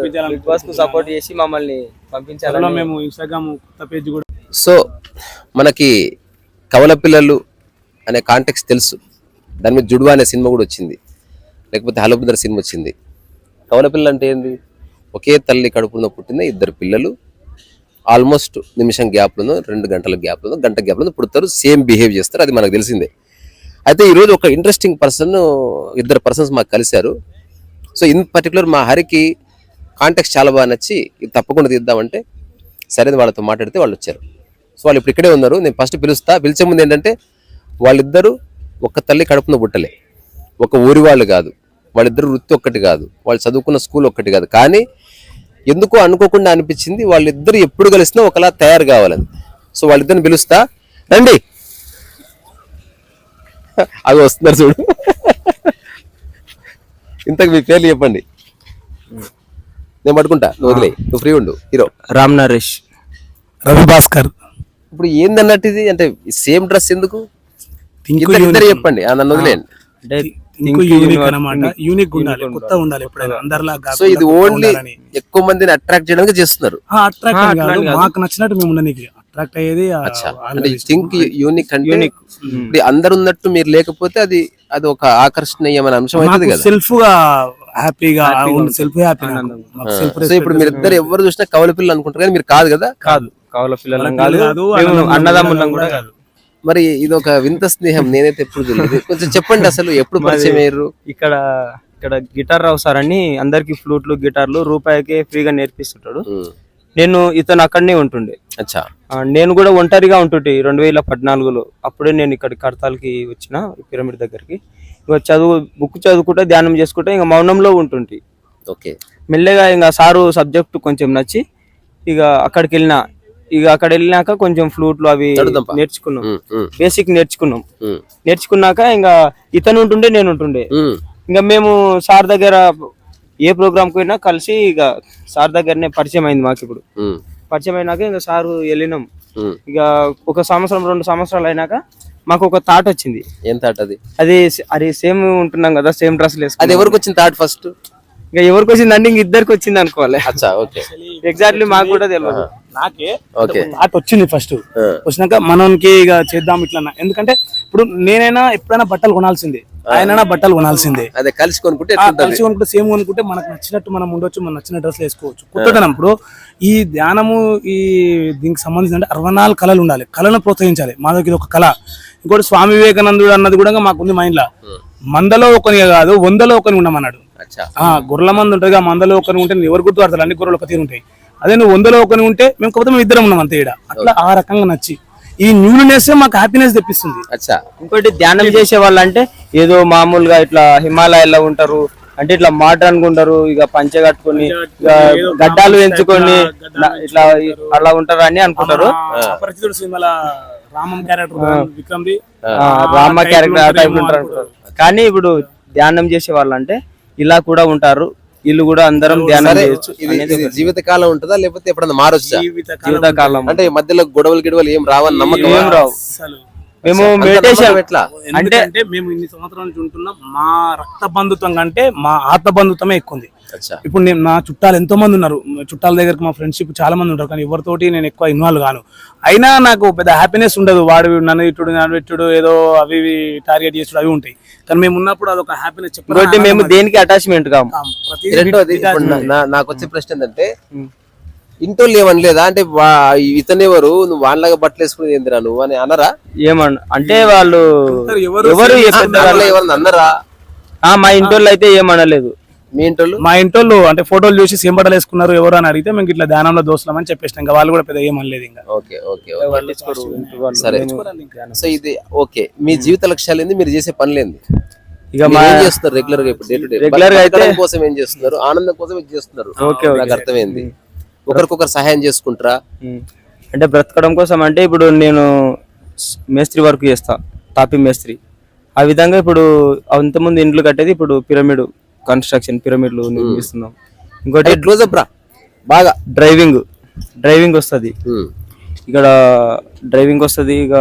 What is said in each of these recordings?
పంపించాలని big బాస్కు support చేసి మమ్మల్ని త్వరలో పంపించాలని మేము ఇన్స్టాగ్రామ్ కొత్త పేజ్ కూడా సో మనకి కవల పిల్లలు అనే కాంటెక్స్ తెలుసు. దాని మీద జుడువా అనే సినిమా కూడా వచ్చింది. లేకపోతే హలో బ్రదర్ సినిమా వచ్చింది. కవల పిల్లలు అంటే ఏంది? ఒకే తల్లి కడుపులో పుట్టిన ఇద్దరు పిల్లలు ఆల్మోస్ట్ నిమిషం గ్యాప్లను రెండు గంటల గ్యాప్లను గంట గ్యాప్లను పుడతారు సేమ్ బిహేవ్ చేస్తారు అది మనకు తెలిసిందే. అయితే ఈరోజు ఒక ఇంట్రెస్టింగ్ పర్సన్ ఇద్దరు పర్సన్స్ మాకు కలిశారు. సో ఇన్ పర్టికులర్ మా హరికి కాంటాక్ట్స్ చాలా బాగా నచ్చి ఇది తప్పకుండా తీద్దామంటే సరే వాళ్ళతో మాట్లాడితే వాళ్ళు వచ్చారు. సో వాళ్ళు ఇప్పుడు ఇక్కడే ఉన్నారు. నేను ఫస్ట్ పిలుస్తా. పిలిచే ముందు ఏంటంటే వాళ్ళిద్దరూ ఒక తల్లి కడుపున పుట్టలే. ఒక ఊరి వాళ్ళు కాదు. వాళ్ళిద్దరు వృత్తి ఒక్కటి కాదు. వాళ్ళు చదువుకున్న స్కూల్ ఒక్కటి కాదు. కానీ ఎందుకో అనుకోకుండా అనిపించింది వాళ్ళిద్దరు ఎప్పుడు కలిసినా ఒకలా తయారు కావాలని. సో వాళ్ళిద్దరిని పిలుస్తా. రండి. అవి వస్తున్నారు చూడు. ఇంతకు మీ పేర్లు చెప్పండి. నేను పట్టుకుంటా. నువ్వు వదిలే. నువ్వు ఫ్రీ ఉండు. హీరో. రామ్ నరేష్. రవి భాస్కర్ ఇప్పుడు ఏందన్నట్టు ఇది అంటే సేమ్ డ్రెస్ ఎందుకు? ఇద్దరు చెప్పండి. ఆ నన్ను వదిలేయండి. అంటే ఇంకో యూనిక్ అన్నమాట యూనిక్ ఉండాలి. కొత్త ఉండాలి ఎప్పుడైనా. అందరిలా సో ఇది ఓన్లీ ఎక్కువ మందిని అట్రాక్ట్ చేయడానికి చేస్తున్నారు. అట్రాక్ట్ కాదు. మాకు నచ్చినట్టు మేము ఉండడానికి అట్రాక్ట్ అయ్యేది ఆ అంటే థింక్ యూనిక్ అంటే ఇప్పుడు అందరు ఉన్నట్టు మీరు లేకపోతే అది అది ఒక ఆకర్షణీయమైన అంశం అవుతుంది కదా. సెల్ఫ్గా హ్యాపీగా సెల్ఫ్ హ్యాపీ సో ఇప్పుడు మీరు ఇద్దరు ఎవరు చూసినా కవల పిల్లలు అనుకుంటారు కానీ మీరు కాదు కదా? కాదు. కావాల పిల్లలం కాదు. కాదు, మేము అన్నదమ్ములం కూడా కాదు. మరి ఇది ఒక వింత స్నేహం నేనైతే ఎప్పుడు చూడలేదు. కొంచెం చెప్పండి అసలు ఎప్పుడు పరిచయం అయ్యారు? ఇక్కడ ఇక్కడ గిటార్ రావు సార్ అని అందరికి ఫ్లూట్లు గిటార్లు రూపాయికే ఫ్రీగా నేర్పిస్తుంటాడు. నేను ఇతను అక్కడనే ఉంటుండే. అచ్చా. నేను కూడా ఒంటరిగా ఉంటుంటే రెండు వేల పద్నాలుగులో. అప్పుడే నేను ఇక్కడ కడతాలకి వచ్చిన పిరమిడ్ దగ్గరికి. చదువు బుక్ చదువుకుంటే ధ్యానం చేసుకుంటే ఇంకా మౌనంలో ఉంటుంటి. ఓకే. మెల్లగా ఇంకా సారు సబ్జెక్ట్ కొంచెం నచ్చి ఇక అక్కడికి వెళ్ళిన ఇక అక్కడ వెళ్ళినాక కొంచెం ఫ్లూట్లు అవి. నేర్చుకున్నాం. బేసిక్ నేర్చుకున్నాం. నేర్చుకున్నాక ఇంకా ఇతను ఉంటుండే నేను ఉంటుండే. ఇంకా మేము సార్ దగ్గర ఏ ప్రోగ్రామ్కి పోయినా కలిసి ఇక సార్ దగ్గరనే పరిచయం అయింది మాకు ఇప్పుడు. పరిచయం అయినాక ఇంకా సారు వెళ్ళినాం. ఇక ఒక సంవత్సరం రెండు సంవత్సరాలు అయినాక మాకు ఒక థాట్ వచ్చింది. ఎంత ఆట అది? అది అది సేమ్ ఉంటున్నాం కదా సేమ్ డ్రెస్లు అది ఎవరికి వచ్చింది థాట్ ఫస్ట్? ఇంకా ఎవరికి వచ్చిందంటే ఇంక ఇద్దరికి వచ్చింది అనుకోవాలి. అచ్చా ఓకే. ఎగ్జాక్ట్లీ మాకు కూడా తెలియదు నాకే ఓకే. థాట్ వచ్చింది ఫస్ట్. వచ్చినాక మనకి ఇక చేద్దాం ఇట్లా ఎందుకంటే ఇప్పుడు నేనైనా ఎప్పుడైనా బట్టలు కొనాల్సిందే. ఆయనైనా బట్టలు కొనాల్సిందే. అదే కలిసి కొనుక్కుంటే కలిసి కొనుక్కుంటే సేమ్ కొనుక్కుంటే మనకు నచ్చినట్టు మనం ఉండొచ్చు మనం నచ్చిన డ్రెస్లు వేసుకోవచ్చు. కొత్తదనం ఇప్పుడు ఈ ధ్యానము ఈ దీనికి సంబంధించి అంటే అరవై నాలుగు కళలు ఉండాలి. కళను ప్రోత్సహించాలి. మా దగ్గర ఇది ఒక కళ. ఇంకోటి స్వామి వివేకానందుడు అన్నది కూడా మాకుంది మైండ్లో మందలో ఒకనిగా కాదు వందలో ఒకని ఆ గొర్రెల మంది ఉంటుంది ఆ మందలో ఒకని ఉంటే ఎవరు గుర్తుపడతారు? అన్ని గొర్రెలు ఒక తీరు ఉంటాయి. అదే నువ్వు వందలో ఒకని ఉంటే మేము కాకపోతే మేము ఇద్దరం ఉన్నాం అంతే ఈడ. అట్లా ఆ రకంగా నచ్చి. ఈ న్యూనెస్ మాకు హ్యాపీనెస్ తెప్పిస్తుంది. అచ్చా. ఇంకోటి ధ్యానం చేసే వాళ్ళు అంటే ఏదో మామూలుగా ఇట్లా హిమాలయాల్లో ఉంటారు అంటే ఇట్లా మోడర్న్గా ఉంటారు ఇక పంచె కట్టుకొని ఇక గడ్డాలు పెంచుకొని నా- ఇట్లా అలా ఉంటారు అని అనుకుంటారు. రామం క్యారెక్టర్ విక్రమ్ది ఆ, రామ క్యారెక్టర్ టైప్ ఉంటారు. కానీ ఇప్పుడు ధ్యానం చేసే వాళ్ళు అంటే ఇలా కూడా ఉంటారు. వీళ్ళు కూడా అందరం ధ్యానం చేయొచ్చు జీవితకాలం ఉంటుందా? లేకపోతే ఎప్పుడన్నా మారొచ్చా? జీవిత జీవితకాలం అంటే ఈ మధ్యలో గొడవలు గిడవలు ఏం రావని నమ్మకం ఏం రావు. మేము మెడిటేషన్ ఎట్లా? ఎందుకంటే మేము ఇన్ని సంవత్సరాల నుంచి ఉంటున్నాం. మా రక్త బంధుత్వం కంటే మా ఆత్మ బంధుత్వమే ఎక్కువ ఉంది అచ్చా. ఇప్పుడు నేను నా చుట్టాలు ఎంతో మంది ఉన్నారు. చుట్టాల దగ్గరికి మా ఫ్రెండ్షిప్ చాలా మంది ఉంటారు. కానీ ఎవరితోటి నేను ఎక్కువ ఇన్వాల్వ్ కాను. అయినా నాకు పెద్ద హ్యాపీనెస్ ఉండదు. వాడు నన్ను ఇట్టుడు నన్ను ఇట్టుడు ఏదో అవి ఇవి టార్గెట్ చేసుడు అవి ఉంటాయి. కానీ మేము ఉన్నప్పుడు అదొక హ్యాపీనెస్ ఇంకోటి మేము దేనికి అటాచ్మెంట్ కాము? ప్రతి నాకు వచ్చే ప్రశ్న ఏంటంటే ఇంటోళ్ళు ఏమనలేదా? అంటే వా- ఇతనెవరు నువ్వు వాళ్ళగా బట్టలు వేసుకుని ఏందిరా నువ్వు అని అనరా? ఏమన్ అంటే వాళ్ళు ఎవరు అన్నరా ఆ, మా ఇంటి వాళ్ళు అయితే ఏమనలేదు మీ ఇంటోళ్ళు? మా ఇంటోళ్ళు అంటే ఫోటోలు చూసి సేమ్ బట్టలు వేసుకున్నారు ఎవరు అని అడిగితే మేము ఇట్లా ధ్యానంలో దోస్తున్నామని చెప్పేసినాం. ఇంకా వాళ్ళు కూడా పెద్ద ఏమనలేదు ఇంకా. Okay okay. సరే. సో ఇది ఓకే. మీ జీవిత లక్ష్యాలు ఏంది? మీరు చేసే పనులేంది ఇక మీరు మా ఏం చేస్తున్నారు రెగ్యులర్గా ఇప్పుడు? డే టు డే Regular గా అయితే- కోసం ఏం చేస్తున్నారు? ఆనందం కోసం ఏం చేస్తున్నారు. నాకు అర్థమైంది. ఒకరికొకరు సహాయం చేసుకుంటారా. అంటే బ్రతకడం కోసం అంటే ఇప్పుడు నేను మేస్త్రి వర్క్ చేస్తా తాపి మేస్త్రి. ఆ విధంగా ఇప్పుడు అంతకుముందు ఇండ్లు కట్టేది ఇప్పుడు పిరమిడ్ కన్స్ట్రక్షన్ పిరమిడ్లు నిర్మిస్తున్నాం. ఇంకోటి క్లోజ్ అప్ రా. బాగా డ్రైవింగ్ డ్రైవింగ్ వస్తుంది. ఇక్కడ డ్రైవింగ్ వస్తుంది ఇక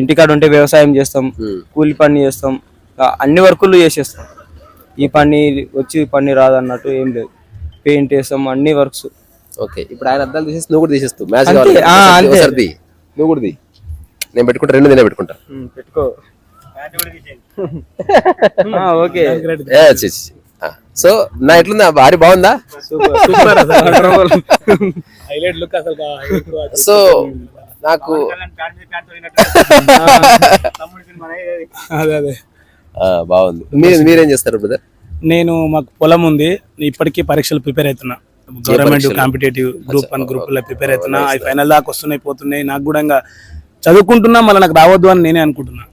ఇంటికాడ ఉంటే వ్యవసాయం చేస్తాం. కూలి పని చేస్తాం అన్ని వర్కులు చేసేస్తాం. ఈ పని వచ్చి పని రాదన్నట్టు ఏం లేదు. పెయింట్ వేస్తాం అన్ని వర్క్స్ ఓకే. ఇప్పుడు ఆయన అద్దాలు తీసేసి నువ్వు కూడా తీసేస్తావు మ్యాచ్ అంతే, కావాలి ఆ, ఒకసారి-. నువ్వు కూడా తీ. నేను పెట్టుకుంటా రెండు నేనే పెట్టుకుంటా. పెట్టుకో. ఓకే. ఏ, చి, చి. ఆ, సో నా ఎట్లుందా? భారీ బాగుందా. సో నాకు బాగుంది. మీరు మీరేం చేస్తారు బ్రదర్ నేను మాకు పొలం ఉంది. ఇప్పటికీ పరీక్షలు ప్రిపేర్ అవుతున్నా. గవర్నమెంట్ కాంపిటేటివ్ గ్రూప్ వన్ గ్రూప్లో ప్రిపేర్ అవుతున్నా. అవి ఫైనల్ దాకా వస్తున్నాయి పోతున్నాయి. నాకు కూడా చదువుకుంటున్నా మళ్ళీ నాకు రావద్దు అని నేనే అనుకుంటున్నా.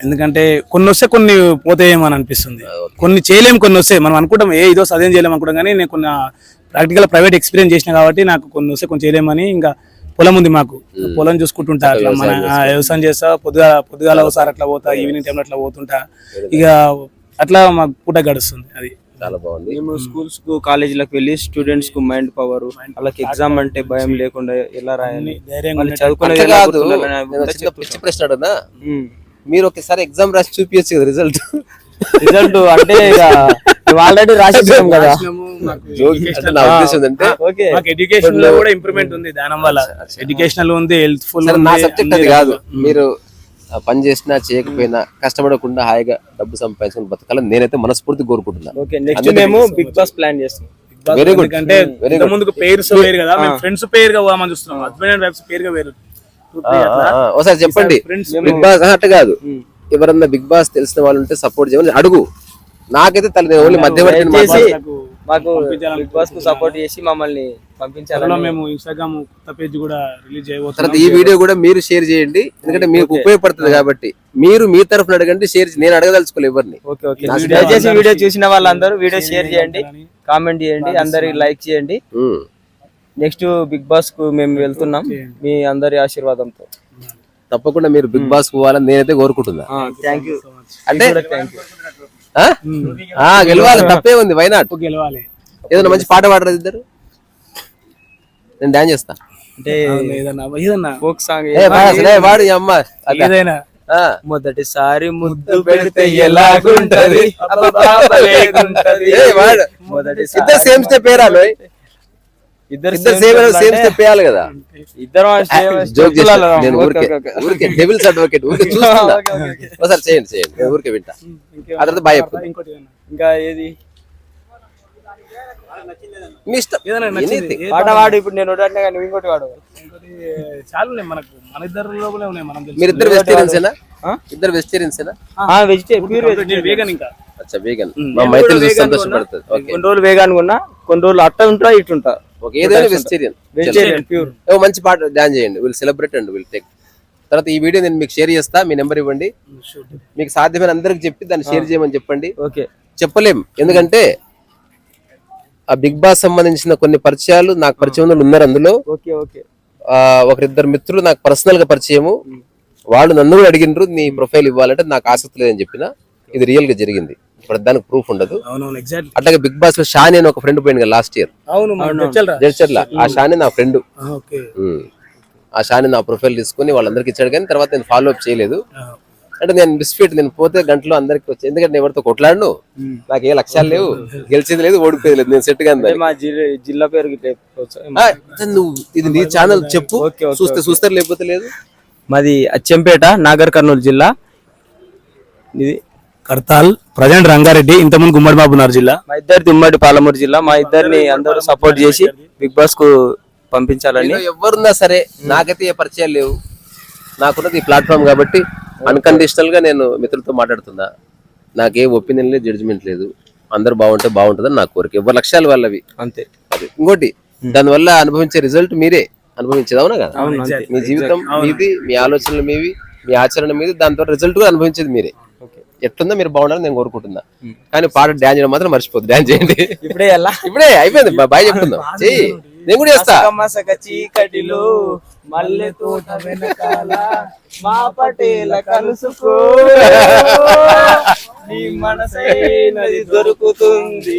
ఎందుకంటే కొన్ని వస్తే కొన్ని పోతాయేమో అని అనిపిస్తుంది. కొన్ని చేయలేము కొన్ని వస్తాయి మనం అనుకుంటాం ఏ ఇదో చదివేం చేయలేము అనుకుంటాం కానీ నేను కొన్ని ప్రాక్టికల్ ప్రైవేట్ ఎక్స్పీరియన్స్ చేసిన కాబట్టి నాకు కొన్ని వస్తే కొన్ని చేయలేమని ఇంకా పొలం ఉంది మాకు. పొలం చూసుకుంటుంటా అట్లా మన ఆ, వ్యవసాయం చేస్తా. పొద్దుగా పొద్దుగాల ఒకసారి అట్లా పోతా ఈవినింగ్ టైంలో అట్లా పోతుంటా. ఇక అట్లా మాకు పూట గడుస్తుంది అది. చాలా బాగుంది. మేము స్కూల్స్కు కాలేజీలకు వెళ్ళి స్టూడెంట్స్కు మైండ్ పవర్ వాళ్ళకి ఎగ్జామ్ అంటే భయం లేకుండా ఎలా రాయాలి? ఎలా కాదు. పిచ్చి ప్రశ్న అడుగునా. మీరు ఒకసారి ఎగ్జామ్ రాసి చూపించచ్చు కదా రిజల్ట్ రిజల్ట్ అంటే ఇక ఆల్రెడీ రాసిస్తాం కదా. నా ఉద్దేశం ఎడ్యుకేషన్లో కూడా ఇంప్రూవ్మెంట్ ఉంది దానం వల్ల. ఎడ్యుకేషనల్ ఉంది హెల్త్ఫుల్ నా సబ్జెక్ట్ అది కాదు. మీరు పని చేసినా చేయకపోయినా కష్టపడకుండా హాయిగా డబ్బు సంపాదించుకుని బతకాలని నేనైతే మనస్ఫూర్తి కోరుకుంటున్నాను. ఓకే నెక్స్ట్ మేము బిగ్ బాస్ ప్లాన్ చేస్తాం. వెరీ గుడ్ ఇంత ముందుకు పేర్స్ వేరు కదా మేము ఫ్రెండ్స్ పేరుగా పోదామని చూస్తున్నాం. హస్బెండ్ అండ్ వైఫ్స్ పేరుగా వేరు. ఒకసారి చెప్పండి. బిగ్ బాస్ అట్ట కాదు. ఎవరన్నా బిగ్ బాస్ తెలిసిన వాళ్ళు ఉంటే సపోర్ట్ చేయమని అడుగు. నాకైతే తల ఓన్లీ మాత్రం- మాకు బిగ్ బాస్కు సపోర్ట్ చేసి మమ్మల్ని పంపించాలని మేము ఇన్స్టాగ్రామ్ కొత్త పేజ్ కూడా రిలీజ్ చేయబోతున్నాం. తర్వాత ఈ వీడియో కూడా మీరు షేర్ చేయండి. ఎందుకంటే మీకు ఉపయోగపడుతుంది కాబట్టి మీరు మీ తరఫున అడగండి షేర్ నేను అడగదలుచుకోలేదు ఎవరిని. ఓకే ఓకే దయచేసి వీడియో చూసిన వాళ్ళందరూ వీడియో షేర్ చేయండి కామెంట్ చేయండి అందరికి లైక్ చేయండి. నెక్స్ట్ బిగ్ బాస్కు మేము వెళ్తున్నాం. మీ అందరి ఆశీర్వాదంతో. తప్పకుండా మీరు బిగ్ బాస్ పోవాలని నేనైతే కోరుకుంటున్నా. థ్యాంక్ యూ అంటే గెలవాలి. తప్పే ఉంది. వైనాట్ గెలవాలి. ఏదైనా మంచి పాట పాడరు ఇద్దరు? నేను డాన్స్ చేస్తా. అంటే ఏదన్నా ఏదన్నా ఫోక్ సాంగ్ అమ్మ. ఏదైనా. మొదటిసారి ముద్దు పెడితే ఎలాగుంటది. మొదటిసారి ఇద్దరు సేమ్ స్టెప్ వేయాలి ఇద్దరు ఇద్దరు సేమ్ సేమ్ స్టెప్ వేయాలి కదా. ఇద్దరు జోక్ చేస్తా. నేను ఊరికే ఊరికే డెవిల్స్ అడ్వకేట్ ఊరికే చూస్తున్నా. ఒకసారి చేయండి చేయండి. నేను ఊరికే వింటా. ఆ తర్వాత బాయ్ చెప్పు ఇంకోటి ఏదన్నా ఇంకా ఏది? మీ ఇష్టం. ఏదైనా నచ్చింది? Anything. పాట వాడు? ఇప్పుడు నేను కానీ ఇంకోటి వాడు. ఇంకోటి చాలా ఉన్నాయి మనకు మన ఇద్దరు లోపలే ఉన్నాయి మనం తెలుసు మీరు ఇద్దరు వెజిటేరియన్సేనా ఇద్దరు వెజిటేరియన్సేనా వెజిటేరియన్ ప్యూర్ నేను vegan ఇంకా. అచ్చా వేగన్ మా మైత్రి చూసి సంతోషపడుతుంది. ఓకే. కొన్ని రోజులు వేగాన్ ఉన్నా కొన్ని రోజులు అట్ట ఉంటా ఇటు ఉంటా ఓకే ఏదైనా వెజిటేరియన్ వెజిటేరియన్ ప్యూర్ ఓ మంచి పాట డాన్స్ చేయండి. Will celebrate and will take తర్వాత ఈ వీడియో నేను మీకు షేర్ చేస్తా మీ నెంబర్ ఇవ్వండి. మీకు సాధ్యమైన అందరికి చెప్పి దాన్ని షేర్ చేయమని చెప్పండి. ఓకే చెప్పలేం. ఎందుకంటే ఆ బిగ్ బాస్ సంబంధించిన కొన్ని పరిచయాలు నాకు పరిచయం ఉన్నారు అందులో. ఒకరిద్దరు మిత్రులు నాకు పర్సనల్గా పరిచయము. వాళ్ళు నన్ను కూడా అడిగినారు నీ ప్రొఫైల్ ఇవ్వాలంటే నాకు ఆసక్తి లేదని చెప్పిన. ఇది రియల్గా జరిగింది. దానికి ప్రూఫ్ ఉండదు. అట్లాగే బిగ్ బాస్లో షాని అని ఒక ఫ్రెండ్ పోయింది కదా లాస్ట్ ఇయర్ జడ్చర్ల. ఆ షాని నా ఫ్రెండ్ ఓకే. ఆ షాని నా ప్రొఫైల్ తీసుకుని వాళ్ళందరికి ఇచ్చాడు కానీ తర్వాత నేను ఫాలో అప్ చేయలేదు. అంటే నేను మిస్ఫిట్ నేను పోతే గంటలో అందరికి వచ్చి ఎందుకంటే నేను ఎవరితో కొట్లాడను? నాకు ఏ లక్ష్యాలు లేవు. గెలిచేది లేదు ఓడిపోయేది లేదు. నేను సెట్గా జిల్లా పేరు నువ్వు ఇది నీ ఛానల్ చెప్పు. చూస్తే చూస్తారు లేకపోతే లేదు? మాది అచ్చంపేట నాగర్ కర్నూలు జిల్లా. ఇది కర్తాల్ ప్రజెంట్ రంగారెడ్డి ఇంతకుముందు గుమ్మడి బాబునార్ జిల్లా. మా ఇద్దరిది ఉమ్మడి పాలమూరు జిల్లా. మా ఇద్దరిని అందరూ సపోర్ట్ చేసి బిగ్ బాస్కు పంపించాలని. ఎవరున్నా సరే నాకైతే ఏ పరిచయాలు లేవు. నాకున్నది ఈ ప్లాట్ఫామ్ కాబట్టి అన్కండిషనల్గా నేను మిత్రులతో మాట్లాడుతున్నా. నాకే ఒపీనియన్ లేదు జడ్జిమెంట్ లేదు. అందరు బాగుంటే బాగుంటుందని నా కోరిక. ఎవరి లక్ష్యాలు వాళ్ళవి. అంతే. అది. ఇంకోటి దానివల్ల అనుభవించే రిజల్ట్ మీరే. అనుభవించేది అవునా కదా. మీ జీవితం మీది మీ ఆలోచనలు మీవి మీ ఆచరణ మీది దాంతో రిజల్ట్ కూడా అనుభవించేది మీరే. ఎట్లుందో మీరు బాగుండాలని నేను కోరుకుంటున్నా. కానీ పాట డాన్స్ చేయడం మాత్రం మర్చిపోద్దు డాన్స్ చేయండి. ఇప్పుడే ఎలా ఇప్పుడే అయిపోయింది. బాయ్ చెయ్యి. నేను కూడా చేస్తా. మసక చీకటిలో మల్లె తోట వెనకాల మా పటేల కలుసుకో. నీ మనసైనది దొరుకుతుంది.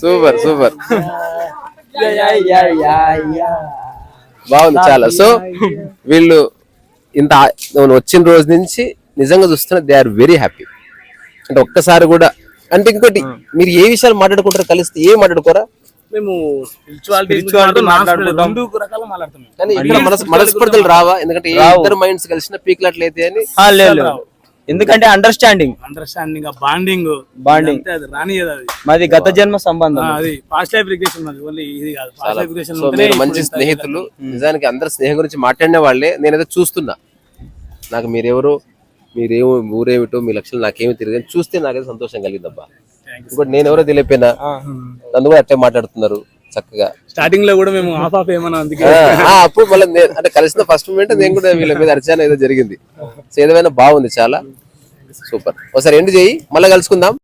Super super. Yeah, yeah, yeah, yeah. బాగుంది చాలా. సో వీళ్ళు ఇంత వచ్చిన రోజు నుంచి నిజంగా చూస్తున్నా దే ఆర్ వెరీ హ్యాపీ అంటే ఒక్కసారి కూడా అంటే ఇంకోటి మీరు ఏ విషయాలు మాట్లాడుకుంటారు కలిస్తే ఏం మాట్లాడుకోరా? మేము స్పిరిచువాలిటీ Spirituality మాట్లాడుకుంటాం. రెండు రకాల మాట్లాడతాం మేము. కానీ ఇక్కడ మనస్ మనస్పర్ధలు రావా? ఎందుకంటే ఏ ఇద్దరు మైండ్స్ కలిసిన పీక్లట్లయితే అని. ఎందుకంటే అండర్స్టాండింగ్ అండర్స్టాండింగ్ బాండింగ్. అంతే అది రానియదు అది. మాది గత జన్మ సంబంధం. అది పాస్ట్ లైఫ్ రిగ్రెషన్ ఓన్లీ ఇది కాదు. పాస్ట్ లైఫ్ రిగ్రెషన్ మంచి స్నేహితులు. నిజానికి అందరు స్నేహం గురించి మాట్లాడిన వాళ్ళే. నేనైతే చూస్తున్నా. నాకు మీరెవరో మీరేమో ఊరేమిటో మీ లక్షలు నాకేమి తెలియదు. చూస్తే నాకైతే సంతోషం కలిగిందబ్బా. ఇంకోటి నేను ఎవరో తెలియపోయినా నన్ను కూడా అట్టే మాట్లాడుతున్నారు చక్కగా. స్టార్టింగ్లో కూడా మేము ఆఫ్ ఆఫ్ ఏమన్నా అప్పుడు మళ్ళీ అంటే కలిసిన ఫస్ట్ మూమెంట్ నేను కూడా వీళ్ళ మీద అరిచాను ఏదో జరిగింది. సో ఏదైనా బాగుంది చాలా. సూపర్. ఒకసారి ఎండ్ చేయి మళ్ళీ కలుసుకుందాం.